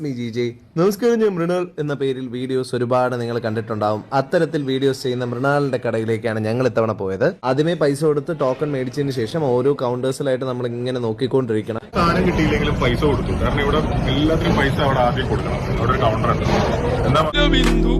It's me G J നമസ്കാരം ഞാൻ മൃണാൾ എന്ന പേരിൽ വീഡിയോസ് ഒരുപാട് നിങ്ങൾ കണ്ടിട്ടുണ്ടാവും. അത്തരത്തിൽ വീഡിയോസ് ചെയ്യുന്ന മൃണാളിന്റെ കടയിലേക്കാണ് ഞങ്ങൾ ഇത്തവണ പോയത്. ആദ്യമേ പൈസ കൊടുത്ത് ടോക്കൺ മേടിച്ചതിന് ശേഷം ഓരോ കൗണ്ടേഴ്സിലായിട്ട് നമ്മൾ ഇങ്ങനെ നോക്കിക്കൊണ്ടിരിക്കണം. സാധനം കിട്ടിയില്ലെങ്കിലും പൈസ കൊടുത്തു. കാരണം ഇവിടെ എല്ലാത്തിനും പൈസ അവിടെ ആദ്യം കൊടുക്കണം. അവിടെ ഒരു കൗണ്ടർ ഉണ്ട്. എന്താ ബിന്ദു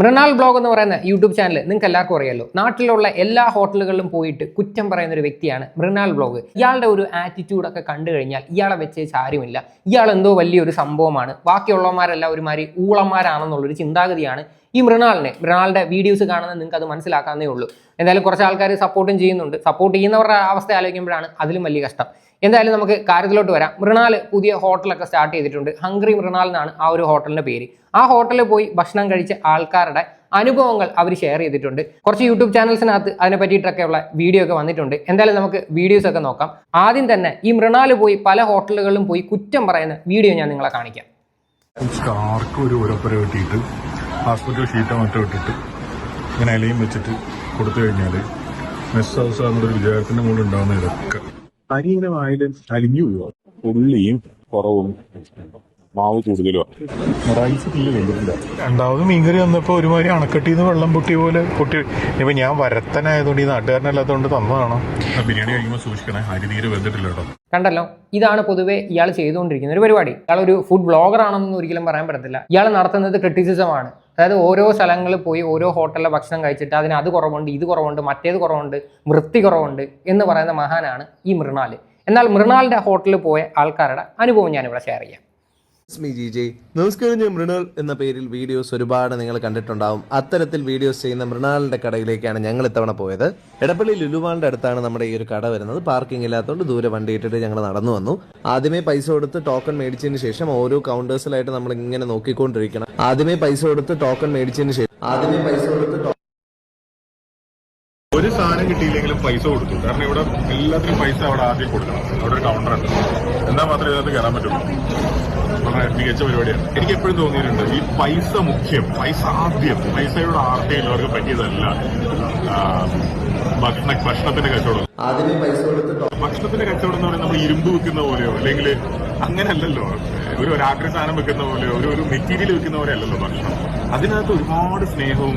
മൃണാൾ ബ്ലോഗ് എന്ന് പറയുന്ന യൂട്യൂബ് ചാനൽ നിങ്ങൾക്ക് എല്ലാവർക്കും അറിയാലോ. നാട്ടിലുള്ള എല്ലാ ഹോട്ടലുകളിലും പോയിട്ട് കുറ്റം പറയുന്ന ഒരു വ്യക്തിയാണ് മൃണാൾ ബ്ലോഗ്. ഇയാളുടെ ഒരു ആറ്റിറ്റ്യൂഡ് ഒക്കെ കണ്ടു കഴിഞ്ഞാൽ ഇയാളെ വെച്ച് കാര്യമില്ല ഇയാൾ എന്തോ വലിയൊരു സംഭവമാണ്. ബാക്കിയുള്ളവന്മാരെല്ലാം ഒരുമാതിരി ഊളന്മാരാണെന്നുള്ളൊരു ചിന്താഗതിയാണ് ഈ മൃണാളിനെ. മൃണാളിന്റെ വീഡിയോസ് കാണുന്ന നിങ്ങൾക്ക് അത് മനസ്സിലാക്കാവുന്നേ ഉള്ളൂ. എന്തായാലും കുറച്ച് ആൾക്കാർ സപ്പോർട്ടും ചെയ്യുന്നുണ്ട്. സപ്പോർട്ട് ചെയ്യുന്നവരുടെ അവസ്ഥ ആലോചിക്കുമ്പോഴാണ് അതിലും വലിയ കഷ്ടം. എന്തായാലും നമുക്ക് കാര്യത്തിലോട്ട് വരാം. മൃണാൽ പുതിയ ഹോട്ടലൊക്കെ സ്റ്റാർട്ട് ചെയ്തിട്ടുണ്ട്. ഹംഗ്രി മൃണാൽ എന്നാണ് ആ ഒരു ഹോട്ടലിന്റെ പേര്. ആ ഹോട്ടലിൽ പോയി ഭക്ഷണം കഴിച്ച ആൾക്കാരുടെ അനുഭവങ്ങൾ അവർ ഷെയർ ചെയ്തിട്ടുണ്ട്. കുറച്ച് യൂട്യൂബ് ചാനൽസിനകത്ത് അതിനെ പറ്റിയിട്ടൊക്കെയുള്ള വീഡിയോ ഒക്കെ വന്നിട്ടുണ്ട്. എന്തായാലും നമുക്ക് വീഡിയോസ് ഒക്കെ നോക്കാം. ആദ്യം തന്നെ ഈ മൃണാൽ പോയി പല ഹോട്ടലുകളിലും പോയി കുറ്റം പറയുന്ന വീഡിയോ ഞാൻ നിങ്ങളെ കാണിക്കാം. ഒരു ഹോസ്പിറ്റൽ ഇങ്ങനെ ഇലയും വെച്ചിട്ട് കൊടുത്തു കഴിഞ്ഞാൽ മെസ് ഹൗസ് ആണെന്നൊരു വിചാരത്തിന്റെ മുകളിൽ ഉണ്ടാകുന്ന ഇതൊക്കെ വായിൽ അലിഞ്ഞു പോവുക ഉള്ളിയും കുറവും മാവ് കൂടുതലുമാണ് റൈസ് തീരെ വെന്തിട്ടില്ല. രണ്ടാമത് മീൻകറി വന്നപ്പോ ഒരുമാതിരി അണക്കെട്ടിന്ന് വെള്ളം പൊട്ടി പോലെ പൊട്ടി. ഇപ്പൊ ഞാൻ വരത്തനായതുകൊണ്ട് ഈ നാട്ടുകാരനല്ലാത്തതുകൊണ്ട് തന്നതാണോ? ബിരിയാണി കഴിക്കുമ്പോൾ സൂക്ഷിക്കണേ. അരി തീരെ വെന്തിട്ടില്ല കേട്ടോ. കണ്ടല്ലോ? ഇതാണ് പൊതുവെ ഇയാൾ ചെയ്തുകൊണ്ടിരിക്കുന്ന ഒരു പരിപാടി. ഇയാൾ ഒരു ഫുഡ് ബ്ലോഗർ ആണെന്നൊന്നും ഒരിക്കലും പറയാൻ പറ്റത്തില്ല. ഇയാൾ നടത്തുന്നത് ക്രിറ്റിസിസമാണ് അതായത് ഓരോ സ്ഥലങ്ങളിൽ പോയി ഓരോ ഹോട്ടലിലെ ഭക്ഷണം കഴിച്ചിട്ട് അതിന് അത് കുറവുണ്ട് ഇത് കുറവുണ്ട് മറ്റേത് കുറവുണ്ട് വൃത്തി കുറവുണ്ട് എന്ന് പറയുന്ന മഹാനാണ് ഈ മൃണാൽ എന്നാൽ മൃണാലിന്റെ ഹോട്ടലിൽ പോയ ആൾക്കാരുടെ അനുഭവം ഞാനിവിടെ ഷെയർ ചെയ്യാം. മീ ജി ജെ നമസ്കാരം ഞാൻ മൃണാൾ എന്ന പേരിൽ വീഡിയോസ് ഒരുപാട് നിങ്ങൾ കണ്ടിട്ടുണ്ടാവും. അത്തരത്തിൽ വീഡിയോസ് ചെയ്യുന്ന മൃണാളിന്റെ കടയിലേക്കാണ് ഞങ്ങൾ ഇത്തവണ പോയത്. എടപ്പള്ളി ലുലുവാളിന്റെ അടുത്താണ് നമ്മുടെ ഈ ഒരു കട വരുന്നത്. പാർക്കിംഗ് ഇല്ലാത്തതുകൊണ്ട് ദൂരെ വണ്ടി ഇട്ടിട്ട് ഞങ്ങൾ നടന്നു വന്നു. ആദ്യമേ പൈസ കൊടുത്ത് ടോക്കൺ മേടിച്ചതിന് ശേഷം ഓരോ കൗണ്ടേഴ്സിലായിട്ട് നമ്മൾ ഇങ്ങനെ നോക്കിക്കൊണ്ടിരിക്കണം. ആദ്യമേ പൈസ കൊടുത്ത് ടോക്കൺ മേടിച്ചതിന് ശേഷം ആദ്യമേ പൈസ കൊടുത്ത് ടോ- ഒരു സാധനം കിട്ടിയില്ലെങ്കിലും പൈസ കൊടുത്തു. കാരണം ഇവിടെ എല്ലാത്തിനും പൈസ അവിടെ ആദ്യം കൊടുക്കണം. അവിടെ ഒരു കൗണ്ടർ ഉണ്ട്. എന്നാൽ മാത്രമേ ഇതിനകത്ത് കയറാൻ പറ്റുള്ളൂ? വളരെ മികച്ച പരിപാടിയാണ്. എനിക്ക് എപ്പോഴും തോന്നിയിട്ടുണ്ട് ഈ പൈസ മുഖ്യം പൈസ ആദ്യം. പൈസയുടെ ആർത്തിയുള്ളവർക്ക് പറ്റിയതല്ല ആ, ഭക്ഷണ ഭക്ഷണത്തിന്റെ കച്ചവടം. ഭക്ഷണത്തിന്റെ കച്ചവടം എന്ന് പറയുന്നത് നമ്മൾ ഇരുമ്പ് വെക്കുന്ന പോലെയോ? അല്ലെങ്കിൽ അങ്ങനെയല്ലല്ലോ. ഒരു ഒരാക്രി സാധനം വെക്കുന്ന പോലെ ഒരു ഒരു മെറ്റീരിയൽ വെക്കുന്ന പോലെ അല്ലല്ലോ ഭക്ഷണം. അതിനകത്ത് ഒരുപാട് സ്നേഹവും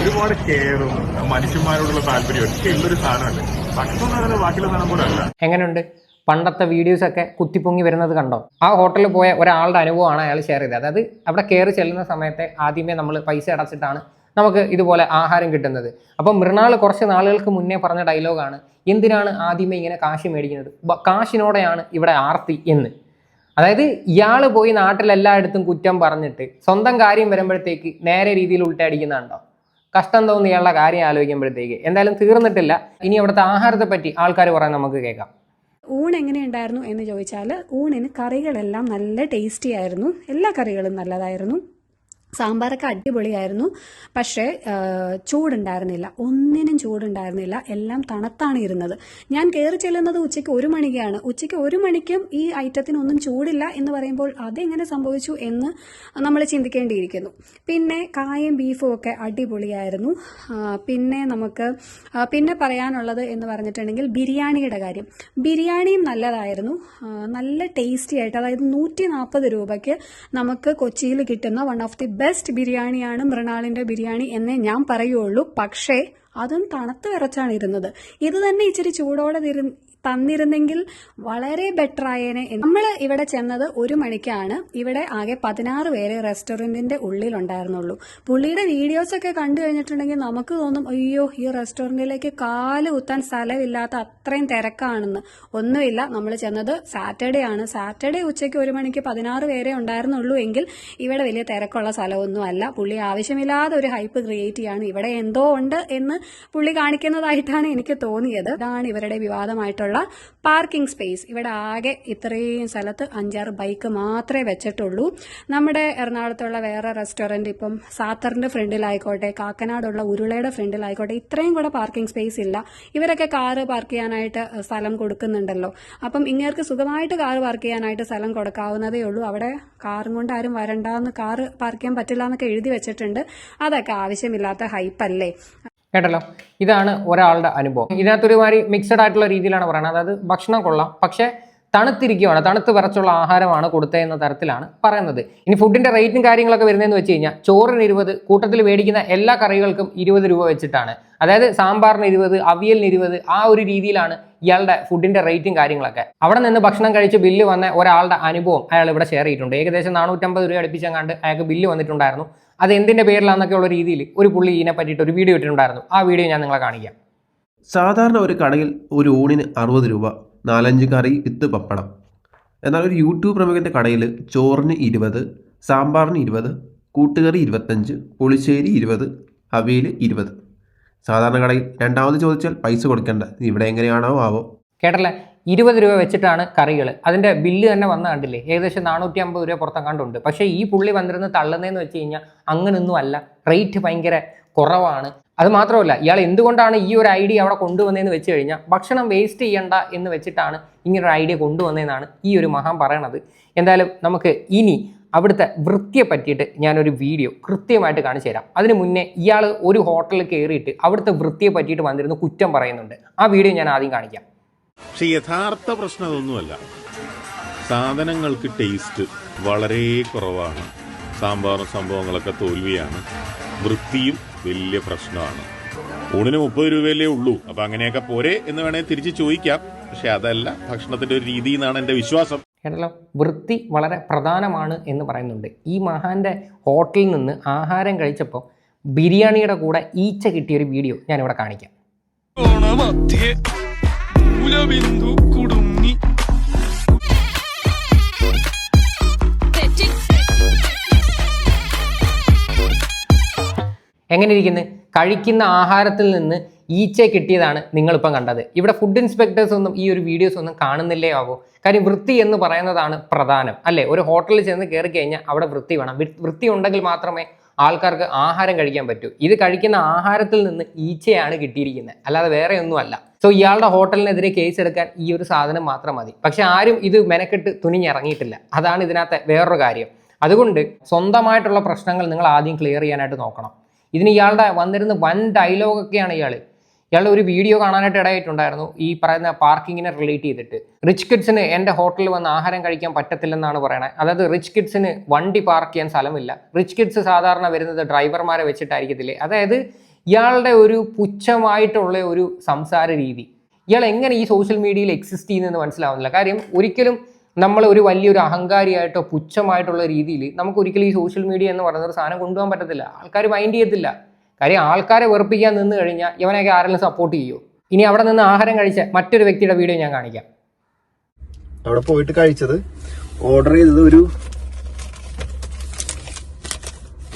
ഒരുപാട് കെയറും മനുഷ്യന്മാരോടുള്ള താല്പര്യവും ഒക്കെ ഉള്ളൊരു സാധനമല്ലേ? ഭക്ഷണം എന്ന് പറയുന്നത് ബാക്കിയുള്ള സാധനം പോലെ അല്ല. എങ്ങനെയുണ്ട്? പണ്ടത്തെ വീഡിയോസ് ഒക്കെ കുത്തിപ്പൊങ്ങി വരുന്നത് കണ്ടോ? ആ ഹോട്ടലിൽ പോയ ഒരാളുടെ അനുഭവമാണ് അയാൾ ഷെയർ ചെയ്തത്. അതായത് അവിടെ കയറി ചെല്ലുന്ന സമയത്തെ ആദ്യമേ നമ്മൾ പൈസ അടച്ചിട്ടാണ് നമുക്ക് ഇതുപോലെ ആഹാരം കിട്ടുന്നത്. അപ്പം മൃണാൾ കുറച്ച് നാളുകൾക്ക് മുന്നേ പറഞ്ഞ ഡയലോഗാണ് എന്തിനാണ് ആദ്യമേ ഇങ്ങനെ കാശ് മേടിക്കുന്നത്? കാശിനോടെയാണ് ഇവിടെ ആർത്തി എന്ന്. അതായത് ഇയാൾ പോയി നാട്ടിലെല്ലായിടത്തും കുറ്റം പറഞ്ഞിട്ട് സ്വന്തം കാര്യം വരുമ്പോഴത്തേക്ക് നേരെ രീതിയിൽ ഉൾട്ടടിക്കുന്നുണ്ടോ? കഷ്ടം തോന്നി ഇയാളുടെ കാര്യം ആലോചിക്കുമ്പോഴത്തേക്ക്. എന്തായാലും തീർന്നിട്ടില്ല. ഇനി അവിടുത്തെ ആഹാരത്തെ പറ്റി ആൾക്കാർ പറയാൻ നമുക്ക് കേൾക്കാം. ഊണ് എങ്ങനെയുണ്ടായിരുന്നു എന്ന് ചോദിച്ചാൽ ഊണിന് കറികളെല്ലാം നല്ല ടേസ്റ്റി ആയിരുന്നു. എല്ലാ കറികളും നല്ലതായിരുന്നു. സാമ്പാറൊക്കെ അടിപൊളിയായിരുന്നു. പക്ഷേ ചൂടുണ്ടായിരുന്നില്ല. ഒന്നിനും ചൂടുണ്ടായിരുന്നില്ല. എല്ലാം തണുത്താണ് ഇരുന്നത്. ഞാൻ കയറി ചെല്ലുന്നത് ഉച്ചയ്ക്ക് ഒരു മണിക്കാണ്. ഉച്ചയ്ക്ക് ഒരു മണിക്കും ഈ ഐറ്റത്തിനൊന്നും ചൂടില്ല എന്ന് പറയുമ്പോൾ അതെങ്ങനെ സംഭവിച്ചു എന്ന് നമ്മൾ ചിന്തിക്കേണ്ടിയിരിക്കുന്നു. പിന്നെ കായും ബീഫും ഒക്കെ അടിപൊളിയായിരുന്നു. പിന്നെ നമുക്ക് പിന്നെ പറയാനുള്ളത് എന്ന് പറഞ്ഞിട്ടുണ്ടെങ്കിൽ ബിരിയാണിയുടെ കാര്യം. ബിരിയാണിയും നല്ലതായിരുന്നു. നല്ല ടേസ്റ്റി ആയിട്ട് അതായത് നൂറ്റി നാൽപ്പത് രൂപയ്ക്ക് നമുക്ക് കൊച്ചിയിൽ കിട്ടുന്ന വൺ ഓഫ് ദി ബെസ്റ്റ് ബിരിയാണിയാണ് മൃണാളിന്റെ ബിരിയാണി എന്നേ ഞാൻ പറയുള്ളൂ. പക്ഷേ അതും തണുത്ത് വിറച്ചാണ് ഇരുന്നത്. ഇത് തന്നെ ഇച്ചിരി ചൂടോടെ തന്നിരുന്നെങ്കിൽ വളരെ ബെറ്റർ ആയേനെ നമ്മൾ ഇവിടെ ചെന്നത് ഒരു മണിക്കാണ്. ഇവിടെ ആകെ പതിനാറ് പേരെ റെസ്റ്റോറന്റിന്റെ ഉള്ളിലുണ്ടായിരുന്നുള്ളൂ. പുള്ളിയുടെ വീഡിയോസ് ഒക്കെ കണ്ടു കഴിഞ്ഞിട്ടുണ്ടെങ്കിൽ നമുക്ക് തോന്നും അയ്യോ ഈ റെസ്റ്റോറന്റിലേക്ക് കാൽ കുത്താൻ സ്ഥലമില്ലാത്ത അത്രയും തിരക്കാണെന്ന്. ഒന്നുമില്ല. നമ്മൾ ചെന്നത് സാറ്റർഡേ ആണ്. സാറ്റർഡേ ഉച്ചയ്ക്ക് ഒരു മണിക്ക് പതിനാറ് പേരെ ഉണ്ടായിരുന്നുള്ളൂ എങ്കിൽ ഇവിടെ വലിയ തിരക്കുള്ള സ്ഥലമൊന്നും അല്ല പുള്ളി ആവശ്യമില്ലാതെ ഒരു ഹൈപ്പ് ക്രിയേറ്റ് ചെയ്യാണ്. ഇവിടെ എന്തോ ഉണ്ട് എന്ന് പുള്ളി കാണിക്കുന്നതായിട്ടാണ് എനിക്ക് തോന്നിയത്. ഇതാണ് ഇവരുടെ വിവാദമായിട്ടുള്ള പാർക്കിംഗ് സ്പേസ്. ഇവിടെ ആകെ ഇത്രയും സ്ഥലത്ത് അഞ്ചാറ് ബൈക്ക് മാത്രമേ വെച്ചിട്ടുള്ളൂ. നമ്മുടെ എറണാകുളത്തുള്ള വേറെ റെസ്റ്റോറന്റ് ഇപ്പം സാത്തറിന്റെ ഫ്രണ്ടിലായിക്കോട്ടെ കാക്കനാടുള്ള ഉരുളയുടെ ഫ്രണ്ടിലായിക്കോട്ടെ ഇത്രയും കൂടെ പാർക്കിംഗ് സ്പേസ് ഇല്ല. ഇവരൊക്കെ കാറ് പാർക്ക് ചെയ്യാനായിട്ട് സ്ഥലം കൊടുക്കുന്നുണ്ടല്ലോ. അപ്പം ഇങ്ങേർക്ക് സുഖമായിട്ട് കാറ് പാർക്ക് ചെയ്യാനായിട്ട് സ്ഥലം കൊടുക്കാവുന്നതേ ഉള്ളൂ. അവിടെ കാറും കൊണ്ട് ആരും വരണ്ടാന്ന് കാറ് പാർക്ക് ചെയ്യാൻ പറ്റില്ല എന്നൊക്കെ എഴുതി വെച്ചിട്ടുണ്ട്. അതൊക്കെ ആവശ്യമില്ലാത്ത ഹൈപ്പല്ലേ? കേട്ടല്ലോ? ഇതാണ് ഒരാളുടെ അനുഭവം. ഇതിനകത്തൊരു മാതിരി മിക്സഡ് ആയിട്ടുള്ള രീതിയിലാണ് പറയുന്നത് അതായത് ഭക്ഷണം കൊള്ളാം പക്ഷേ തണുത്തിരിക്കുകയാണ് തണുത്ത് വിറച്ചുള്ള ആഹാരമാണ് കൊടുത്തതെന്ന തരത്തിലാണ് പറയുന്നത്. ഇനി ഫുഡിന്റെ റേറ്റും കാര്യങ്ങളൊക്കെ വരുന്നതെന്ന് വെച്ച് കഴിഞ്ഞാൽ ചോറിന് ഇരുപത് കൂട്ടത്തിൽ മേടിക്കുന്ന എല്ലാ കറികൾക്കും ഇരുപത് രൂപ വെച്ചിട്ടാണ്. അതായത് സാമ്പാറിന് ഇരുപത് അവിയലിന് ഇരുപത് ആ ഒരു രീതിയിലാണ് ഇയാളുടെ ഫുഡിന്റെ റേറ്റും കാര്യങ്ങളൊക്കെ. അവിടെ നിന്ന് ഭക്ഷണം കഴിച്ച് ബില്ല് വന്ന ഒരാളുടെ അനുഭവം അയാൾ ഇവിടെ ഷെയർ ചെയ്തിട്ടുണ്ട്. ഏകദേശം നാനൂറ്റമ്പത് രൂപ അടുപ്പിച്ചങ്ങാണ്ട് അയാൾക്ക് ബില്ല് വന്നിട്ടുണ്ടായിരുന്നു. അത് എന്തിന്റെ പേരിലാണെന്നൊക്കെ ഉള്ള രീതിയിൽ ഒരു പുള്ളി ഇതിനെ പറ്റിയിട്ട് ഒരു വീഡിയോ ഇട്ടിട്ടുണ്ടായിരുന്നു. ആ വീഡിയോ ഞാൻ നിങ്ങളെ കാണിക്കാം. സാധാരണ ഒരു കടയിൽ ഒരു ഊണിന് അറുപത് രൂപ നാലഞ്ച് കറി വിത്ത് പപ്പടം. എന്നാൽ ഒരു യൂട്യൂബ് പ്രമുഖന്റെ കടയിൽ ചോറിന് ഇരുപത് സാമ്പാറിന് ഇരുപത് കൂട്ടുകറി ഇരുപത്തഞ്ച് പുളിശ്ശേരി ഇരുപത് അവയിൽ ഇരുപത്. സാധാരണ കടയിൽ രണ്ടാമത് ചോദിച്ചാൽ പൈസ കൊടുക്കേണ്ട. ഇവിടെ എങ്ങനെയാണോ ആവോ? കേട്ടല്ലേ? ഇരുപത് രൂപ വെച്ചിട്ടാണ് കറികൾ അതിന്റെ ബില്ല് തന്നെ വന്ന കണ്ടില്ലേ? ഏകദേശം നാനൂറ്റി അമ്പത് രൂപ പുറത്തെ കണ്ടുണ്ട് പക്ഷേ ഈ പുള്ളി വന്നിരുന്ന് തള്ളുന്നതെന്ന് വെച്ച് കഴിഞ്ഞാൽ അങ്ങനൊന്നും അല്ല. റേറ്റ് ഭയങ്കര കുറവാണ്. അത് മാത്രമല്ല ഇയാൾ എന്തുകൊണ്ടാണ് ഈ ഒരു ഐഡിയ അവിടെ കൊണ്ടുവന്നതെന്ന് വെച്ച് കഴിഞ്ഞാൽ ഭക്ഷണം വേസ്റ്റ് ചെയ്യണ്ട എന്ന് വെച്ചിട്ടാണ് ഇങ്ങനൊരു ഐഡിയ കൊണ്ടുവന്നതെന്നാണ് ഈ ഒരു മഹാൻ പറയണത്. എന്തായാലും നമുക്ക് ഇനി അവിടുത്തെ വൃത്തിയെ പറ്റിയിട്ട് ഞാനൊരു വീഡിയോ കൃത്യമായിട്ട് കാണിച്ചു തരാം. അതിന് മുന്നേ ഇയാൾ ഒരു ഹോട്ടലിൽ കയറിയിട്ട് അവിടുത്തെ വൃത്തിയെ പറ്റിയിട്ട് വന്നിരുന്ന് കുറ്റം പറയുന്നുണ്ട്. ആ വീഡിയോ ഞാൻ ആദ്യം കാണിക്കാം. പക്ഷെ യഥാർത്ഥ പ്രശ്നം അതൊന്നുമല്ല സാധനങ്ങൾക്ക് ടേസ്റ്റ് വളരെ കുറവാണ്. സാമ്പാറും സംഭവങ്ങളൊക്കെ തോൽവിയാണ്. വൃത്തിയും വലിയ പ്രശ്നമാണ്. ഊണിന് മുപ്പത് രൂപയല്ലേ ഉള്ളൂ. അപ്പൊ അങ്ങനെയൊക്കെ പോരെ എന്ന് വേണേൽ തിരിച്ച് ചോദിക്കാം. പക്ഷെ അതല്ല ഭക്ഷണത്തിന്റെ ഒരു രീതി എന്നാണ് എന്റെ വിശ്വാസം. കേട്ടല്ലോ വൃത്തി വളരെ പ്രധാനമാണ് എന്ന് പറയുന്നുണ്ട്. ഈ മഹാന്റെ ഹോട്ടലിൽ നിന്ന് ആഹാരം കഴിച്ചപ്പോൾ ബിരിയാണിയുടെ കൂടെ ഈച്ച കിട്ടിയ ഒരു വീഡിയോ ഞാനിവിടെ കാണിക്കാം. മൂലബിന്ദു കുടുങ്ങി? എങ്ങനെ ഇരിക്കുന്നു കഴിക്കുന്ന ആഹാരത്തിൽ നിന്ന് ഈച്ച കിട്ടിയതാണ് നിങ്ങളിപ്പം കണ്ടത്. ഇവിടെ ഫുഡ് ഇൻസ്പെക്ടേഴ്സ് ഒന്നും ഈ ഒരു വീഡിയോസ് ഒന്നും കാണുന്നില്ലേ ആവോ? കാര്യം വൃത്തി എന്ന് പറയുന്നതാണ് പ്രധാനം അല്ലേ? ഒരു ഹോട്ടലിൽ ചെന്ന് കയറി കഴിഞ്ഞാൽ അവിടെ വൃത്തി വേണം. വൃത്തി ഉണ്ടെങ്കിൽ മാത്രമേ ആൾക്കാർക്ക് ആഹാരം കഴിക്കാൻ പറ്റൂ. ഇത് കഴിക്കുന്ന ആഹാരത്തിൽ നിന്ന് ഈച്ചയാണ് കിട്ടിയിരിക്കുന്നത്. അല്ലാതെ വേറെ ഒന്നുമല്ല. സോ ഇയാളുടെ ഹോട്ടലിനെതിരെ കേസ് എടുക്കാൻ ഈ ഒരു സാധനം മാത്രം മതി. പക്ഷെ ആരും ഇത് മെനക്കെട്ട് തുനിഞ്ഞിറങ്ങിയിട്ടില്ല. അതാണ് ഇതിനകത്തെ വേറൊരു കാര്യം. അതുകൊണ്ട് സ്വന്തമായിട്ടുള്ള പ്രശ്നങ്ങൾ നിങ്ങൾ ആദ്യം ക്ലിയർ ചെയ്യാനായിട്ട് നോക്കണം. ഇതിന് ഇയാളുടെ വന്നിരുന്ന വൻ ഡയലോഗൊക്കെയാണ് ഇയാൾ ഇയാളുടെ ഒരു വീഡിയോ കാണാനായിട്ട് ഇടയായിട്ടുണ്ടായിരുന്നു. ഈ പറയുന്ന പാർക്കിങ്ങിനെ റിലേറ്റ് ചെയ്തിട്ട്. റിച്ച് കിഡ്സിന് എന്റെ ഹോട്ടലിൽ വന്ന് ആഹാരം കഴിക്കാൻ പറ്റത്തില്ലെന്നാണ് പറയണത് അതായത് റിച്ച് കിഡ്സിന് വണ്ടി പാർക്ക് ചെയ്യാൻ സ്ഥലമില്ല. റിച്ച് കിഡ്സ് സാധാരണ വരുന്നത് ഡ്രൈവർമാരെ വെച്ചിട്ടായിരിക്കത്തില്ലേ? അതായത് ഇയാളുടെ ഒരു പുച്ഛമായിട്ടുള്ള ഒരു സംസാര രീതി. ഇയാൾ എങ്ങനെ ഈ സോഷ്യൽ മീഡിയയിൽ എക്സിസ്റ്റ് ചെയ്യുന്നതെന്ന് മനസ്സിലാവുന്നില്ല. കാര്യം ഒരിക്കലും നമ്മൾ ഒരു വലിയൊരു അഹങ്കാരിയായിട്ടോ പുച്ഛമായിട്ടുള്ള രീതിയിൽ നമുക്ക് ഒരിക്കലും ഈ സോഷ്യൽ മീഡിയ എന്ന് പറയുന്ന ഒരു സാധനം കൊണ്ടുപോകാൻ പറ്റത്തില്ല. ആൾക്കാർ മൈൻഡ് ചെയ്യത്തില്ല. കാര്യം ആൾക്കാരെ വെറുപ്പിക്കാൻ നിന്ന് കഴിഞ്ഞാൽ ഇവനൊക്കെ ആരെങ്കിലും സപ്പോർട്ട് ചെയ്യുമോ ഇനി അവിടെ നിന്ന് ആഹാരം കഴിച്ച മറ്റൊരു വ്യക്തിയുടെ വീഡിയോ ഞാൻ കാണിക്കാം. അവിടെ പോയിട്ട് കഴിച്ചത് ഓർഡർ ചെയ്തത് ഒരു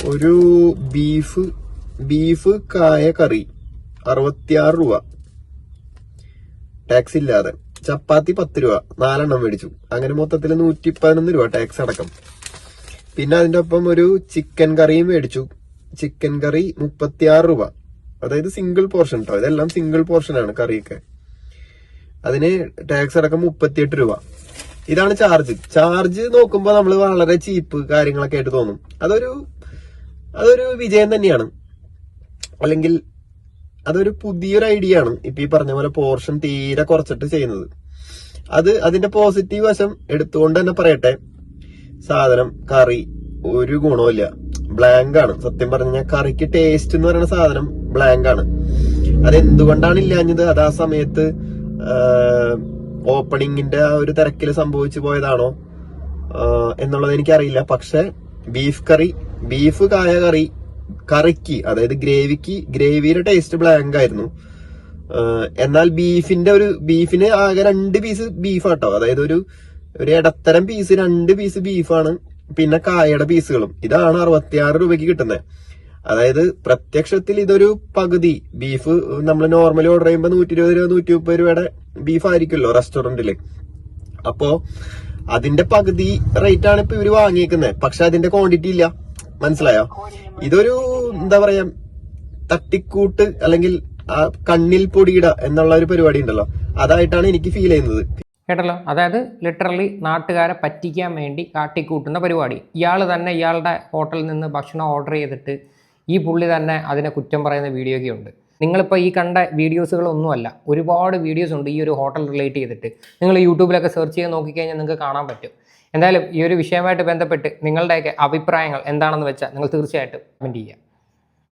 ഒരു ബീഫ് ബീഫ് കായ കറി അറുപത്തിയാറ് രൂപ. ടാക്സ് ഇല്ലാതെ. ചപ്പാത്തി പത്ത് രൂപ. നാലെണ്ണം മേടിച്ചു. അങ്ങനെ മൊത്തത്തിൽ നൂറ്റി പതിനൊന്ന് രൂപ ടാക്സ് അടക്കം. പിന്നെ അതിന്റെ ഒപ്പം ഒരു ചിക്കൻ കറിയും മേടിച്ചു. ചിക്കൻ കറി മുപ്പത്തിയാറ് രൂപ. അതായത് സിംഗിൾ പോർഷൻ കേട്ടോ ഇതെല്ലാം സിംഗിൾ പോർഷനാണ് കറിയൊക്കെ. അതിന് ടാക്സ് അടക്കം മുപ്പത്തിയെട്ട് രൂപ. ഇതാണ് ചാർജ് ചാർജ് നോക്കുമ്പോൾ നമ്മൾ വളരെ ചീപ്പ് കാര്യങ്ങളൊക്കെ ആയിട്ട് തോന്നും. അതൊരു അതൊരു വിജയം തന്നെയാണ്. അല്ലെങ്കിൽ അതൊരു പുതിയൊരു ഐഡിയ ആണ്. ഇപ്പൊ ഈ പറഞ്ഞ പോലെ പോർഷൻ തീരെ കുറച്ചിട്ട് ചെയ്യുന്നത്. അത് അതിന്റെ പോസിറ്റീവ് വശം എടുത്തുകൊണ്ട് തന്നെ പറയട്ടെ. സാധനം കറി ഒരു ഗുണമില്ല ബ്ലാങ്ക് ആണ്. സത്യം പറഞ്ഞാൽ കറിക്ക് ടേസ്റ്റ് എന്ന് പറയുന്ന സാധനം ബ്ലാങ്ക് ആണ്. അതെന്തുകൊണ്ടാണ് ഇല്ലാഞ്ഞത്? അത് ആ സമയത്ത് ഓപ്പണിങ്ങിന്റെ ആ ഒരു തിരക്കിൽ സംഭവിച്ചു പോയതാണോ? എന്നുള്ളത് എനിക്കറിയില്ല. പക്ഷെ ബീഫ് കറി ബീഫ് കായ കറി കറിക്ക് അതായത് ഗ്രേവിക്ക് ഗ്രേവിയുടെ ടേസ്റ്റ് ബ്ലാങ്ക് ആയിരുന്നു. എന്നാൽ ബീഫിന്റെ ഒരു ബീഫിന് ആകെ രണ്ട് പീസ് ബീഫ് ആട്ടോ. അതായത് ഒരു ഒരു ഇടത്തരം പീസ് രണ്ട് പീസ് ബീഫാണ് പിന്നെ കായയുടെ പീസുകളും. ഇതാണ് അറുപത്തിയാറ് രൂപയ്ക്ക് കിട്ടുന്നത്. അതായത് പ്രത്യക്ഷത്തിൽ ഇതൊരു പകുതി. ബീഫ് നമ്മൾ നോർമലി ഓർഡർ ചെയ്യുമ്പോൾ നൂറ്റി ഇരുപത് രൂപ നൂറ്റി മുപ്പത് രൂപയുടെ ബീഫ് ആയിരിക്കുമല്ലോ റെസ്റ്റോറന്റിൽ അപ്പോ അതിന്റെ പകുതി റേറ്റ് ആണ് ഇപ്പൊ ഇവർ വാങ്ങിയേക്കുന്നത്. പക്ഷെ അതിന്റെ ക്വാണ്ടിറ്റി ഇല്ല. മനസ്സിലായോ? ഇതൊരു എന്താ പറയാ തട്ടിക്കൂട്ട് അല്ലെങ്കിൽ കണ്ണിൽ പൊടിയിട എന്നുള്ള ഒരു പരിപാടി ഉണ്ടല്ലോ. അതായിട്ടാണ് എനിക്ക് ഫീൽ ചെയ്യുന്നത്. കേട്ടല്ലോ? അതായത് ലിറ്ററലി നാട്ടുകാരെ പറ്റിക്കാൻ വേണ്ടി കാട്ടിക്കൂട്ടുന്ന പരിപാടി. ഇയാൾ തന്നെ ഇയാളുടെ ഹോട്ടലിൽ നിന്ന് ഭക്ഷണം ഓർഡർ ചെയ്തിട്ട് ഈ പുള്ളി തന്നെ അതിനെ കുറ്റം പറയുന്ന വീഡിയോ ഒക്കെ ഉണ്ട്. നിങ്ങളിപ്പോൾ ഈ കണ്ട വീഡിയോസുകളൊന്നുമല്ല ഒരുപാട് വീഡിയോസ് ഉണ്ട് ഈ ഒരു ഹോട്ടൽ റിലേറ്റ് ചെയ്തിട്ട്. നിങ്ങൾ യൂട്യൂബിലൊക്കെ സെർച്ച് ചെയ്ത് നോക്കിക്കഴിഞ്ഞാൽ നിങ്ങൾക്ക് കാണാൻ പറ്റും. എന്തായാലും ഈ ഒരു വിഷയമായിട്ട് ബന്ധപ്പെട്ട് നിങ്ങളുടെയൊക്കെ അഭിപ്രായങ്ങൾ എന്താണെന്ന് വെച്ചാൽ നിങ്ങൾ തീർച്ചയായിട്ടും കമന്റ് ചെയ്യുക.